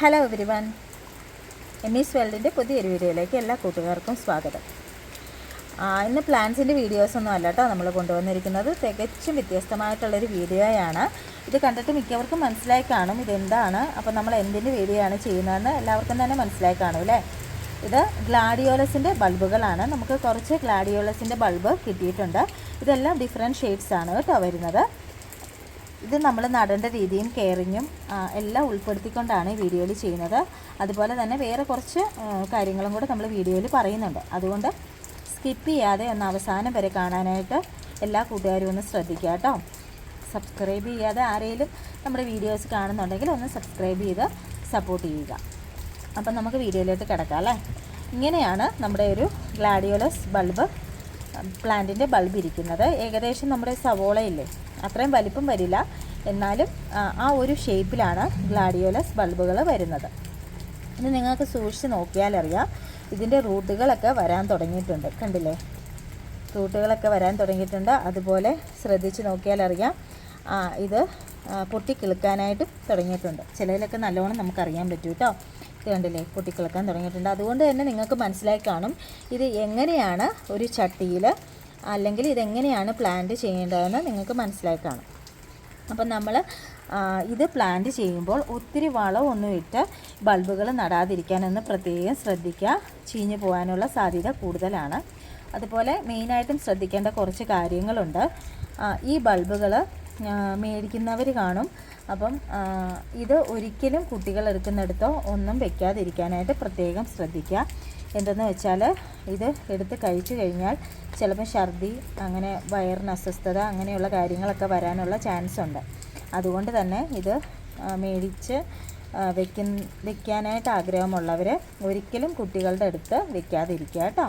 Hello everyone എമ്മീസ് വേൾഡിന്റെ പുതിയൊരു വീഡിയോയിലേക്ക് എല്ലാ കൂട്ടുകാർക്കും സ്വാഗതം. ഇന്ന് പ്ലാൻസിന്റെ വീഡിയോസൊന്നും അല്ല കേട്ടോ നമ്മൾ കൊണ്ടുവന്നിരിക്കുന്നത്. തികച്ചും വ്യത്യസ്തമായിട്ടുള്ളൊരു വീഡിയോയാണ്. ഇത് കണ്ടിട്ട് മിക്കവർക്കും മനസ്സിലായി കാണും ഇതെന്താണ്. അപ്പോൾ നമ്മൾ എന്തിന്റെ വീഡിയോ ആണ് ചെയ്യുന്നതെന്ന് എല്ലാവർക്കും തന്നെ മനസ്സിലായി കാണും അല്ലേ ഇത് ഗ്ലാഡിയോലസിന്റെ ബൾബുകളാണ്. നമുക്ക് കുറച്ച് ഗ്ലാഡിയോലസിന്റെ ബൾബ് കിട്ടിയിട്ടുണ്ട്. ഇതെല്ലാം ഡിഫറെന്റ് ഷെയ്ഡ്സാണ് കേട്ടോ വരുന്നത്. ഇത് നമ്മൾ നടേണ്ട രീതിയും കെയറിങ്ങും എല്ലാം ഉൾപ്പെടുത്തിക്കൊണ്ടാണ് ഈ വീഡിയോയിൽ ചെയ്യുന്നത്. അതുപോലെ തന്നെ വേറെ കുറച്ച് കാര്യങ്ങളും കൂടെ നമ്മൾ വീഡിയോയിൽ പറയുന്നുണ്ട്. അതുകൊണ്ട് സ്കിപ്പ് ചെയ്യാതെ ഒന്ന് അവസാനം വരെ കാണാനായിട്ട് എല്ലാ കൂട്ടുകാരും ഒന്ന് ശ്രദ്ധിക്കുക കേട്ടോ. സബ്സ്ക്രൈബ് ചെയ്യാതെ ആരെങ്കിലും നമ്മുടെ വീഡിയോസ് കാണുന്നുണ്ടെങ്കിൽ ഒന്ന് സബ്സ്ക്രൈബ് ചെയ്ത് സപ്പോർട്ട് ചെയ്യുക. അപ്പം നമുക്ക് വീഡിയോയിലോട്ട് കിടക്കാം അല്ലേ? ഇങ്ങനെയാണ് നമ്മുടെ ഒരു ഗ്ലാഡിയോലസ് ബൾബ് പ്ലാന്റിന്റെ ബൾബ് ഇരിക്കുന്നത്. ഏകദേശം നമ്മുടെ സവോളയില്ലേ അത്രയും വലിപ്പം വരില്ല. എന്നാലും ആ, ഒരു ഷേപ്പിലാണ് ഗ്ലാഡിയോലസ് ബൾബുകൾ വരുന്നത്. ഇനി നിങ്ങൾക്ക് സൂക്ഷിച്ച് നോക്കിയാലറിയാം ഇതിന്റെ റൂട്ടുകളൊക്കെ വരാൻ തുടങ്ങിയിട്ടുണ്ട്. കണ്ടില്ലേ? റൂട്ടുകളൊക്കെ വരാൻ തുടങ്ങിയിട്ടുണ്ട്. അതുപോലെ ശ്രദ്ധിച്ച് നോക്കിയാലറിയാം ഇത് പൊട്ടിക്കിളുക്കാനായിട്ട് തുടങ്ങിയിട്ടുണ്ട്. ചിലതിലൊക്കെ നല്ലോണം നമുക്കറിയാൻ പറ്റും കേട്ടോ ഇത് കണ്ടില്ലേ? പൊട്ടിക്കിളുക്കാൻ തുടങ്ങിയിട്ടുണ്ട്. അതുകൊണ്ട് തന്നെ നിങ്ങൾക്ക് മനസ്സിലായി കാണും ഇത് എങ്ങനെയാണ് ഒരു ചട്ടിയിൽ അല്ലെങ്കിൽ ഇതെങ്ങനെയാണ് പ്ലാന്റ് ചെയ്യേണ്ടതെന്ന് നിങ്ങൾക്ക് മനസ്സിലായി കാണും. അപ്പം നമ്മൾ ഇത് പ്ലാന്റ് ചെയ്യുമ്പോൾ ഒത്തിരി വളമൊന്നും ഇട്ട് ബൾബുകൾ നടാതിരിക്കാനൊന്ന് പ്രത്യേകം ശ്രദ്ധിക്കുക. ചീഞ്ഞു പോകാനുള്ള സാധ്യത കൂടുതലാണ്. അതുപോലെ മെയിനായിട്ടും ശ്രദ്ധിക്കേണ്ട കുറച്ച് കാര്യങ്ങളുണ്ട്. ഈ ബൾബുകൾ മേടിക്കുന്നവർ കാണും. അപ്പം ഇത് ഒരിക്കലും കുട്ടികൾ എടുക്കുന്നിടത്തോ ഒന്നും വെക്കാതിരിക്കാനായിട്ട് പ്രത്യേകം ശ്രദ്ധിക്കുക. എന്തെന്ന് വെച്ചാൽ ഇത് എടുത്ത് കഴിച്ചു കഴിഞ്ഞാൽ ചിലപ്പോൾ ഛർദി അങ്ങനെ വയറിന് അസ്വസ്ഥത അങ്ങനെയുള്ള കാര്യങ്ങളൊക്കെ വരാനുള്ള ചാൻസ് ഉണ്ട്. അതുകൊണ്ട് തന്നെ ഇത് മേടിച്ച് വെക്ക വെക്കാനായിട്ട് ആഗ്രഹമുള്ളവർ ഒരിക്കലും കുട്ടികളുടെ അടുത്ത് വെക്കാതിരിക്കുക കേട്ടോ.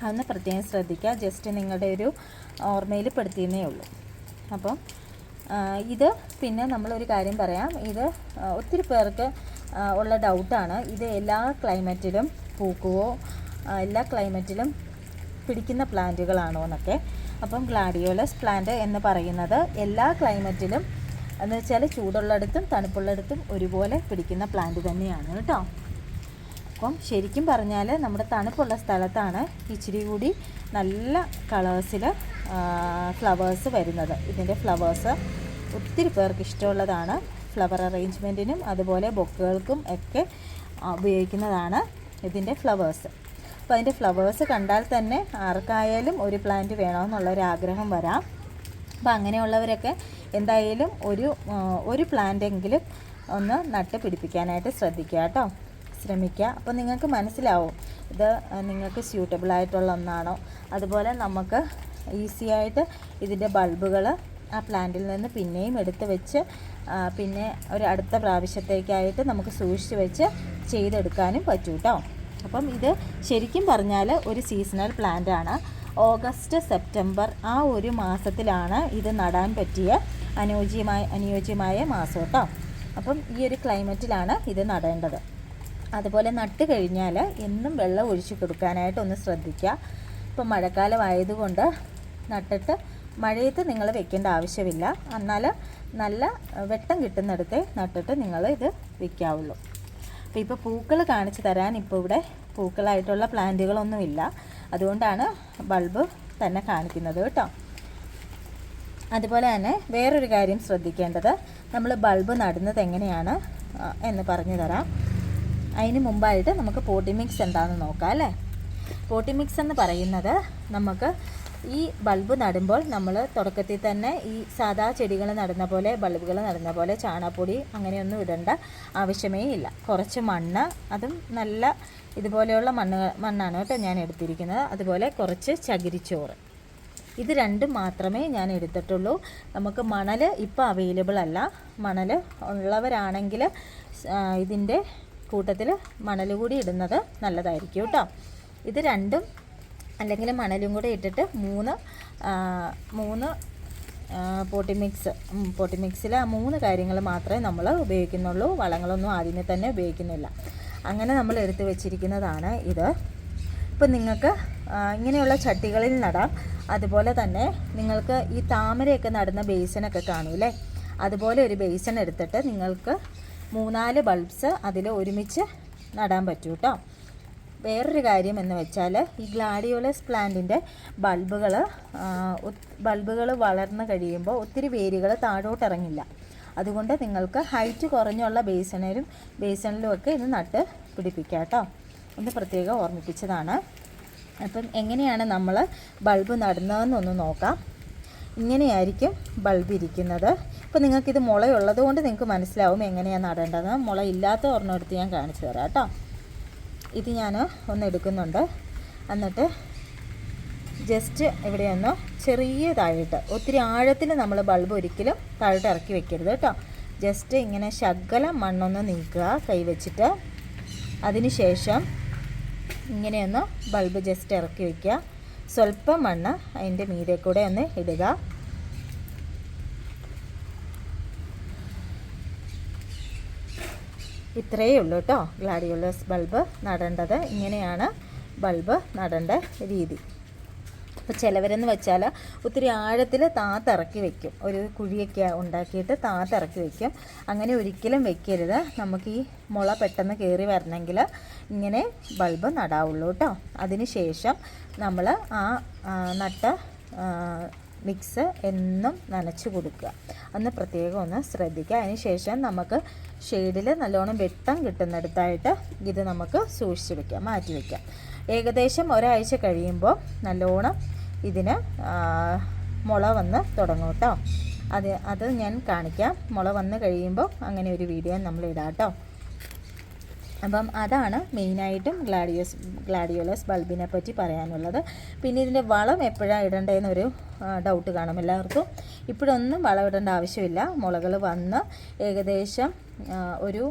അതൊന്ന് പ്രത്യേകം ശ്രദ്ധിക്കുക. ജസ്റ്റ് നിങ്ങളുടെ ഒരു ഓർമ്മയിൽ പെടുത്തിയെന്നേ ഉള്ളൂ. അപ്പം ഇത് പിന്നെ നമ്മളൊരു കാര്യം പറയാം. ഇത് ഒത്തിരി പേർക്ക് ഉള്ള ഡൗട്ടാണ് ഇത് എല്ലാ ക്ലൈമറ്റിലും പൂക്കുവോ എല്ലാ ക്ലൈമറ്റിലും പിടിക്കുന്ന പ്ലാന്റുകളാണോ എന്നൊക്കെ. അപ്പം ഗ്ലാഡിയോലസ് പ്ലാന്റ് എന്ന് പറയുന്നത് എല്ലാ ക്ലൈമറ്റിലും എന്ന് വെച്ചാൽ ചൂടുള്ളിടത്തും തണുപ്പുള്ളിടത്തും ഒരുപോലെ പിടിക്കുന്ന പ്ലാന്റ് തന്നെയാണ് കേട്ടോ. അപ്പം ശരിക്കും പറഞ്ഞാൽ നമ്മുടെ തണുപ്പുള്ള സ്ഥലത്താണ് ഇച്ചിരി കൂടി നല്ല കളേഴ്സിൽ ഫ്ലവേഴ്സ് വരുന്നത്. ഇതിന്റെ ഫ്ലവേഴ്സ് ഒത്തിരി പേർക്ക് ഇഷ്ടമുള്ളതാണ്. ഫ്ലവർ അറേഞ്ച്മെന്റിനും അതുപോലെ ബൊക്കുകൾക്കും ഒക്കെ ഉപയോഗിക്കുന്നതാണ്. ഇതിന്റെ ഫ്ലവേഴ്സ്. അപ്പോൾ അതിന്റെ ഫ്ലവേഴ്സ് കണ്ടാൽ തന്നെ ആർക്കായാലും ഒരു പ്ലാന്റ് വേണമെന്നുള്ള ഒരു ആഗ്രഹം വരാം. അപ്പോൾ അങ്ങനെയുള്ളവരൊക്കെ എന്തായാലും ഒരു ഒരു ഒരു പ്ലാന്റെങ്കിലും ഒന്ന് നട്ട് പിടിപ്പിക്കാനായിട്ട് ശ്രദ്ധിക്കുക കേട്ടോ. ശ്രമിക്കുക. അപ്പോൾ നിങ്ങൾക്ക് മനസ്സിലാവും ഇത് നിങ്ങൾക്ക് സ്യൂട്ടബിൾ ആയിട്ടുള്ള ഒന്നാണോ? അതുപോലെ നമുക്ക് ഈസിയായിട്ട് ഇതിന്റെ ബൾബുകൾ ആ പ്ലാന്റിൽ നിന്ന് പിന്നെയും എടുത്ത് വെച്ച് പിന്നെ ഒരു അടുത്ത പ്രാവശ്യത്തേക്കായിട്ട് നമുക്ക് സൂക്ഷിച്ച് വെച്ച് ചെയ്തെടുക്കാനും പറ്റും കേട്ടോ അപ്പം ഇത് ശരിക്കും പറഞ്ഞാൽ ഒരു സീസണൽ പ്ലാന്റ് ആണ്. ഓഗസ്റ്റ് സെപ്റ്റംബർ ആ ഒരു മാസത്തിലാണ് ഇത് നടാൻ പറ്റിയ അനുയോജ്യമായ അനുയോജ്യമായ മാസം കേട്ടോ അപ്പം ഈ ഒരു ക്ലൈമറ്റിലാണ് ഇത് നടേണ്ടത്. അതുപോലെ നട്ട് കഴിഞ്ഞാൽ എന്നും വെള്ളം ഒഴിച്ചു കൊടുക്കാനായിട്ട് ഒന്ന് ശ്രദ്ധിക്കുക ഇപ്പം മഴക്കാലമായതുകൊണ്ട് നട്ടിട്ട് മഴയത്ത് നിങ്ങൾ വെക്കേണ്ട ആവശ്യമില്ല. എന്നാൽ നല്ല വെട്ടം കിട്ടുന്നിടത്തെ നട്ടിട്ട് നിങ്ങൾ ഇത് വിൽക്കാവുള്ളൂ. അപ്പോൾ ഇപ്പോൾ പൂക്കൾ കാണിച്ചു തരാൻ ഇപ്പോൾ ഇവിടെ പൂക്കളായിട്ടുള്ള പ്ലാന്റുകളൊന്നുമില്ല. അതുകൊണ്ടാണ് ബൾബ് തന്നെ കാണിക്കുന്നത് കേട്ടോ. അതുപോലെ തന്നെ വേറൊരു കാര്യം ശ്രദ്ധിക്കേണ്ടത് നമ്മൾ ബൾബ് നടുന്നത് എങ്ങനെയാണ് എന്ന് പറഞ്ഞു തരാം. അതിന് മുമ്പായിട്ട് നമുക്ക് പോട്ടി മിക്സ് എന്താണെന്ന് നോക്കാം അല്ലേ? പോട്ടി മിക്സ് എന്ന് പറയുന്നത് നമുക്ക് ഈ ബൾബ് നടുമ്പോൾ നമ്മൾ തുടക്കത്തിൽ തന്നെ ഈ സാധാ ചെടികൾ നടുന്ന പോലെ ബൾബുകൾ നടുന്ന പോലെ ചാണകപ്പൊടി അങ്ങനെയൊന്നും ഇടേണ്ട ആവശ്യമേ ഇല്ല. കുറച്ച് മണ്ണ് അതും നല്ല ഇതുപോലെയുള്ള മണ്ണ് മണ്ണാണ് കേട്ടോ ഞാൻ എടുത്തിരിക്കുന്നത്. അതുപോലെ കുറച്ച് ചകിരിച്ചോറ്. ഇത് രണ്ടും മാത്രമേ ഞാൻ എടുത്തിട്ടുള്ളൂ. നമുക്ക് മണൽ ഇപ്പോൾ അവൈലബിൾ അല്ല. മണൽ ഉള്ളവരാണെങ്കിൽ ഇതിന്റെ കൂട്ടത്തിൽ മണൽ കൂടി ഇടുന്നത് നല്ലതായിരിക്കും കേട്ടോ. ഇത് രണ്ടും അല്ലെങ്കിൽ മണലും കൂടെ ഇട്ടിട്ട് മൂന്ന് മൂന്ന് പോട്ടി മിക്സ് പോട്ടി മിക്സിൽ ആ മൂന്ന് കാര്യങ്ങൾ മാത്രമേ നമ്മൾ ഉപയോഗിക്കുന്നുള്ളൂ. വളങ്ങളൊന്നും ആദ്യമേ തന്നെ ഉപയോഗിക്കുന്നില്ല. അങ്ങനെ നമ്മൾ എടുത്തു വെച്ചിരിക്കുന്നതാണ് ഇത്. ഇപ്പം നിങ്ങൾക്ക് ഇങ്ങനെയുള്ള ചട്ടികളിൽ നടാം. അതുപോലെ തന്നെ നിങ്ങൾക്ക് ഈ താമരയൊക്കെ നടുന്ന ബേസിനൊക്കെ കാണൂലേ അതുപോലെ ഒരു ബേസൺ എടുത്തിട്ട് നിങ്ങൾക്ക് മൂന്നാൽ ബൾബ്സ് അതിൽ ഒരുമിച്ച് നടാൻ പറ്റൂ കേട്ടോ വേറൊരു കാര്യം എന്ന് വെച്ചാൽ ഈ ഗ്ലാഡിയോലസ് പ്ലാന്റിന്റെ ബൾബുകൾ ബൾബുകൾ വളർന്നു കഴിയുമ്പോൾ ഒത്തിരി വേരുകൾ താഴോട്ടിറങ്ങില്ല. അതുകൊണ്ട് നിങ്ങൾക്ക് ഹൈറ്റ് കുറഞ്ഞുള്ള ബേസണിലും ബേസണിലും ഒക്കെ ഇത് നട്ട് പിടിപ്പിക്കാം കേട്ടോ. ഒന്ന് പ്രത്യേകം ഓർമ്മിപ്പിച്ചതാണ്. അപ്പം എങ്ങനെയാണ് നമ്മൾ ബൾബ് നടുന്നതെന്നൊന്ന് നോക്കാം. ഇങ്ങനെയായിരിക്കും ബൾബ് ഇരിക്കുന്നത്. ഇപ്പോൾ നിങ്ങൾക്കിത് മുളയുള്ളത് കൊണ്ട് നിങ്ങൾക്ക് മനസ്സിലാവും എങ്ങനെയാണ് നടേണ്ടത് മുള ഇല്ലാത്ത ഒരെണ്ണം എടുത്ത് ഞാൻ കാണിച്ചു തരാം കേട്ടോ. ഇത് ഞാൻ ഒന്ന് എടുക്കുന്നുണ്ട്. എന്നിട്ട് ജസ്റ്റ് ഇവിടെ ഒന്ന് ചെറിയതായിട്ട് ഒത്തിരി ആഴത്തിൽ നമ്മൾ ബൾബ് ഒരിക്കലും താഴോട്ട് ഇറക്കി വെക്കരുത് കേട്ടോ. ജസ്റ്റ് ഇങ്ങനെ ശകലം മണ്ണൊന്ന് നീക്കുക കൈവച്ചിട്ട് അതിനുശേഷം ഇങ്ങനെയൊന്ന് ബൾബ് ജസ്റ്റ് ഇറക്കി വയ്ക്കുക സ്വല്പം മണ്ണ് അതിന്റെ മീതെ കൂടെ ഒന്ന് ഇടുക. ഇത്രയേ ഉള്ളൂ കേട്ടോ. ഗ്ലാഡിയോലസ് ബൾബ് നടേണ്ടത്. ഇങ്ങനെയാണ് ബൾബ് നടേണ്ട രീതി. അപ്പോൾ ചിലവരെന്ന് വെച്ചാൽ ഒത്തിരി ആഴത്തിൽ താത്തിറക്കി വെക്കും. ഒരു കുഴിയൊക്കെ ഉണ്ടാക്കിയിട്ട് താത്തിറക്കി വെക്കും. അങ്ങനെ ഒരിക്കലും വെക്കരുത്. നമുക്ക് ഈ മുള പെട്ടെന്ന് കയറി വരണമെങ്കിൽ ഇങ്ങനെ ബൾബ് നടാവുള്ളൂ കേട്ടോ. അതിന് ശേഷം നമ്മൾ ആ നട്ട മിക്സ് എന്നും നനച്ച് കൊടുക്കുക. അന്ന് പ്രത്യേകം ഒന്ന് ശ്രദ്ധിക്കുക. അതിന് ശേഷം നമുക്ക് ഷെയ്ഡിൽ നല്ലോണം വെട്ടം കിട്ടുന്നിടത്തായിട്ട് ഇത് നമുക്ക് സൂക്ഷിച്ച് വെക്കാം മാറ്റി വയ്ക്കാം ഏകദേശം ഒരാഴ്ച കഴിയുമ്പോൾ നല്ലോണം ഇതിന് മുള വന്ന് തുടങ്ങും കേട്ടോ. അത് അത് ഞാൻ കാണിക്കാം. മുള വന്ന് കഴിയുമ്പോൾ അങ്ങനെ ഒരു വീഡിയോ നമ്മൾ ഇടാം കേട്ടോ. അപ്പം അതാണ് മെയിനായിട്ടും ഗ്ലാഡിയോസ് ഗ്ലാഡിയോലസ് ബൾബിനെ പറ്റി പറയാനുള്ളത്. പിന്നെ ഇതിന്റെ വളം എപ്പോഴാണ് ഇടേണ്ടതെന്നൊരു ഡൗട്ട് കാണും എല്ലാവർക്കും. ഇപ്പോഴൊന്നും വളം ഇടേണ്ട ആവശ്യമില്ല. മുളകൾ വന്ന് ഏകദേശം ഒരു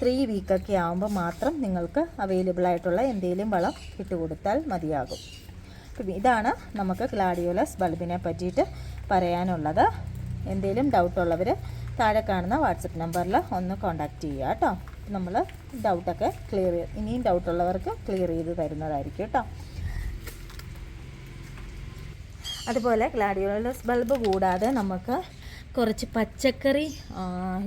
ത്രീ വീക്കൊക്കെ ആകുമ്പോൾ മാത്രം നിങ്ങൾക്ക് അവൈലബിൾ ആയിട്ടുള്ള എന്തെങ്കിലും വളം ഇട്ടുകൊടുത്താൽ മതിയാകും. ഇതാണ് നമുക്ക് ഗ്ലാഡിയോലസ് ബൾബിനെ പറ്റിയിട്ട് പറയാനുള്ളത്. എന്തെങ്കിലും ഡൗട്ടുള്ളവർ താഴെ കാണുന്ന വാട്സപ്പ് നമ്പറിൽ ഒന്ന് കോൺടാക്റ്റ് ചെയ്യുക കേട്ടോ. നമ്മൾ ഡൗട്ടൊക്കെ ക്ലിയർ ഇനിയും ഡൗട്ടുള്ളവർക്ക് ക്ലിയർ ചെയ്ത് തരുന്നതായിരിക്കും കേട്ടോ. അതുപോലെ ഗ്ലാഡിയോളസ് ബൾബ് കൂടാതെ നമുക്ക് കുറച്ച് പച്ചക്കറി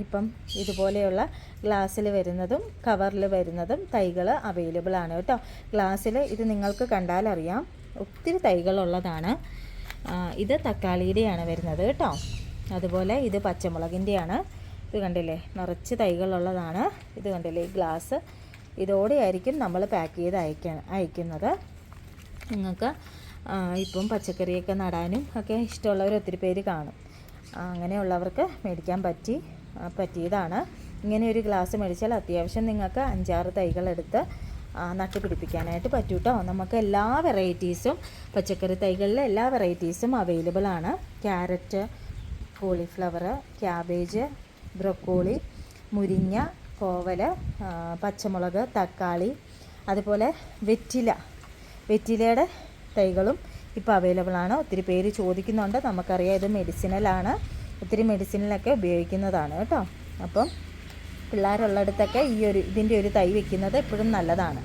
ഇപ്പം ഇതുപോലെയുള്ള ഗ്ലാസ്സിൽ വരുന്നതും കവറിൽ വരുന്നതും തൈകൾ അവൈലബിൾ ആണ് കേട്ടോ. ഗ്ലാസ്സിൽ ഇത് നിങ്ങൾക്ക് കണ്ടാലറിയാം ഒത്തിരി തൈകളുള്ളതാണ് ഇത് തക്കാളിയുടെയാണ് വരുന്നത് കേട്ടോ. അതുപോലെ ഇത് പച്ചമുളകിന്റെയാണ്. ഇത് കണ്ടില്ലേ? നിറച്ച് തൈകളുള്ളതാണ്. ഇത് കണ്ടില്ലേ? ഈ ഗ്ലാസ്. ഇതോടെയായിരിക്കും നമ്മൾ പാക്ക് ചെയ്ത് അയക്ക അയക്കുന്നത്. നിങ്ങൾക്ക് ഇപ്പം പച്ചക്കറിയൊക്കെ നടാനും ഒക്കെ ഇഷ്ടമുള്ളവർ ഒത്തിരി പേര് കാണും. അങ്ങനെയുള്ളവർക്ക് മേടിക്കാൻ പറ്റി പറ്റിയതാണ്. ഇങ്ങനെ ഒരു ഗ്ലാസ് മേടിച്ചാൽ അത്യാവശ്യം നിങ്ങൾക്ക് അഞ്ചാറ് തൈകളെടുത്ത് നട്ടുപിടിപ്പിക്കാനായിട്ട് പറ്റും കേട്ടോ നമുക്ക് എല്ലാ വെറൈറ്റീസും പച്ചക്കറി തൈകളിലെ എല്ലാ വെറൈറ്റീസും അവൈലബിൾ ആണ് ക്യാരറ്റ് കോളിഫ്ലവർ ക്യാബേജ് ബ്രൊക്കോളി മുരിങ്ങ കോവൽ പച്ചമുളക് തക്കാളി അതുപോലെ വെറ്റില. വെറ്റിലയുടെ തൈകളും ഇപ്പോൾ അവൈലബിൾ ആണ്. ഒത്തിരി പേര് ചോദിക്കുന്നുണ്ട്. നമുക്കറിയാം ഇത് മെഡിസിനലാണ് ഒത്തിരി മെഡിസിനലൊക്കെ ഉപയോഗിക്കുന്നതാണ് കേട്ടോ. അപ്പം പിള്ളേരുള്ളിടത്തൊക്കെ ഈ ഒരു ഇതിന്റെ ഒരു തൈ വെക്കുന്നത് എപ്പോഴും നല്ലതാണ്.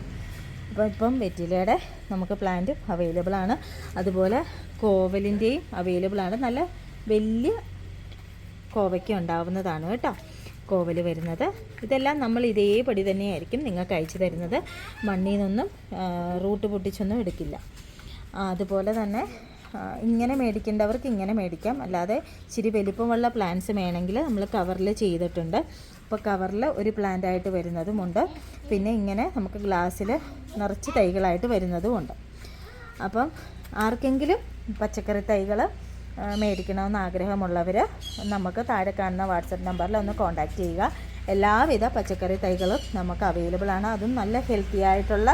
അപ്പോൾ ഇപ്പം വെറ്റിലയുടെ നമുക്ക് പ്ലാന്റ് അവൈലബിൾ ആണ്. അതുപോലെ കോവലിന്റെയും അവൈലബിൾ ആണ്. നല്ല വലിയ കോവയ്ക്ക ഉണ്ടാവുന്നതാണ് കേട്ടോ. കോവൽ വരുന്നത്. ഇതെല്ലാം നമ്മൾ ഇതേപടി തന്നെയായിരിക്കും നിങ്ങൾക്ക് അയച്ചു തരുന്നത്. മണ്ണിൽ നിന്നൊന്നും റൂട്ട് പൊട്ടിച്ചൊന്നും എടുക്കില്ല. അതുപോലെ തന്നെ ഇങ്ങനെ മേടിക്കേണ്ടവർക്ക് ഇങ്ങനെ മേടിക്കാം. അല്ലാതെ ഇച്ചിരി വലിപ്പമുള്ള പ്ലാന്റ്സ് വേണമെങ്കിൽ നമ്മൾ കവറിൽ ചെയ്തിട്ടുണ്ട്. അപ്പോൾ കവറിൽ ഒരു പ്ലാന്റ് ആയിട്ട് വരുന്നതുമുണ്ട് പിന്നെ ഇങ്ങനെ നമുക്ക് ഗ്ലാസ്സിൽ നിറച്ച് തൈകളായിട്ട് വരുന്നതുമുണ്ട് അപ്പം ആർക്കെങ്കിലും പച്ചക്കറി തൈകൾ മേടിക്കണമെന്ന് ആഗ്രഹമുള്ളവർ നമുക്ക് താഴെ കാണുന്ന വാട്സപ്പ് നമ്പറിൽ ഒന്ന് കോൺടാക്റ്റ് ചെയ്യുക. എല്ലാവിധ പച്ചക്കറി തൈകളും നമുക്ക് അവൈലബിൾ ആണ്. അതും നല്ല ഹെൽത്തി ആയിട്ടുള്ള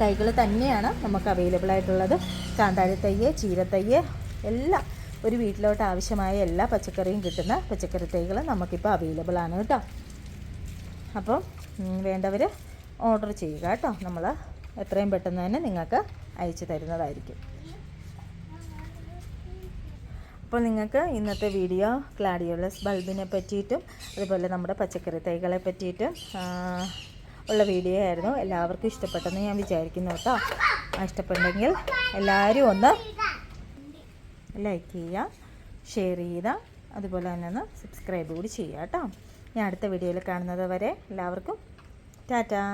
തൈകൾ തന്നെയാണ് നമുക്ക് അവൈലബിൾ ആയിട്ടുള്ളത്. കാന്താരി തയ്യ് ചീരത്തയ്യ് എല്ലാം ഒരു വീട്ടിലോട്ട് ആവശ്യമായ എല്ലാ പച്ചക്കറിയും കിട്ടുന്ന പച്ചക്കറി തൈകൾ നമുക്കിപ്പോൾ അവൈലബിൾ ആണ് കേട്ടോ. അപ്പം വേണ്ടവർ ഓർഡർ ചെയ്യുക കേട്ടോ. നമ്മൾ എത്രയും പെട്ടെന്ന് തന്നെ നിങ്ങൾക്ക് അയച്ചു തരുന്നതായിരിക്കും. അപ്പോൾ നിങ്ങൾക്ക് ഇന്നത്തെ വീഡിയോ ക്ലാഡിയോളസ് ബൾബിനെ പറ്റിയിട്ടും അതുപോലെ നമ്മുടെ പച്ചക്കറി തൈകളെ പറ്റിയിട്ടും ഉള്ള വീഡിയോ ആയിരുന്നു. എല്ലാവർക്കും ഇഷ്ടപ്പെട്ടെന്ന് ഞാൻ വിചാരിക്കുന്നു കേട്ടോ. ഇഷ്ടപ്പെട്ടെങ്കിൽ എല്ലാവരും ഒന്ന് ലൈക്ക് ചെയ്യുക ഷെയർ ചെയ്യുക അതുപോലെ തന്നെ ഒന്ന് സബ്സ്ക്രൈബ് കൂടി ചെയ്യുക കേട്ടോ. ഞാൻ അടുത്ത വീഡിയോയിൽ കാണുന്നത് വരെ എല്ലാവർക്കും ടാറ്റാ.